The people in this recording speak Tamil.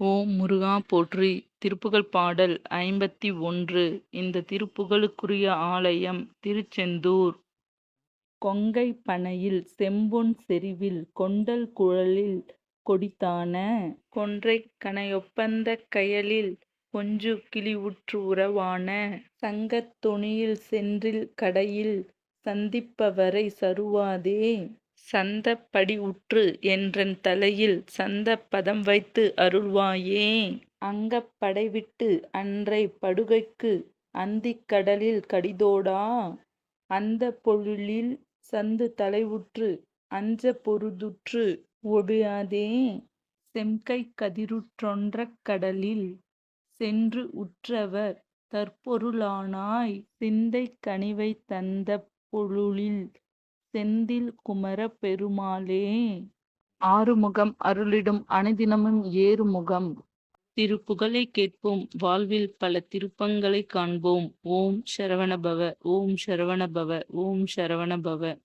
ஓம் முருகா போற்றி. திருப்புகழ் பாடல் ஐம்பத்தி ஒன்று. இந்த திருப்புகழுக்குரிய ஆலயம் திருச்செந்தூர். கொங்கை பனையில் செம்பொன் செறிவில் கொண்டல் குழலில் கொடித்தான கொன்றை கனையொப்பந்த கயலில் கொஞ்சு கிளிவுற்று உறவான. சங்கத் தொனியில் சென்றில் கடையில் சந்திப்பவரை சருவாதே. சந்தப்படி படிவுற்று என்றன் தலையில் சந்த பதம் வைத்து அருள்வாயே. அங்கப் படைவிட்டு அன்றை படுகைக்கு அந்திக் கடலில் கடிதோடா. அந்த பொருளில் சந்து தலைவுற்று அஞ்ச பொருதுற்று ஒடுயாதே. செம்கைக் கதிருற்றொன்றக் கடலில் சென்று உற்றவர் தற்பொருளானாய். சிந்தைக் கனிவை தந்த பொருளில் செந்தில் குமரப் பெருமாளே. ஆறுமுகம் அருளிடும் அனைதினமும் ஏறுமுகம். திருப்புகழைக் கேட்போம் வாழ்வில் பல திருப்பங்களைக் காண்போம். ஓம் சரவணபவ ஓம் சரவணபவ ஓம் சரவணபவ.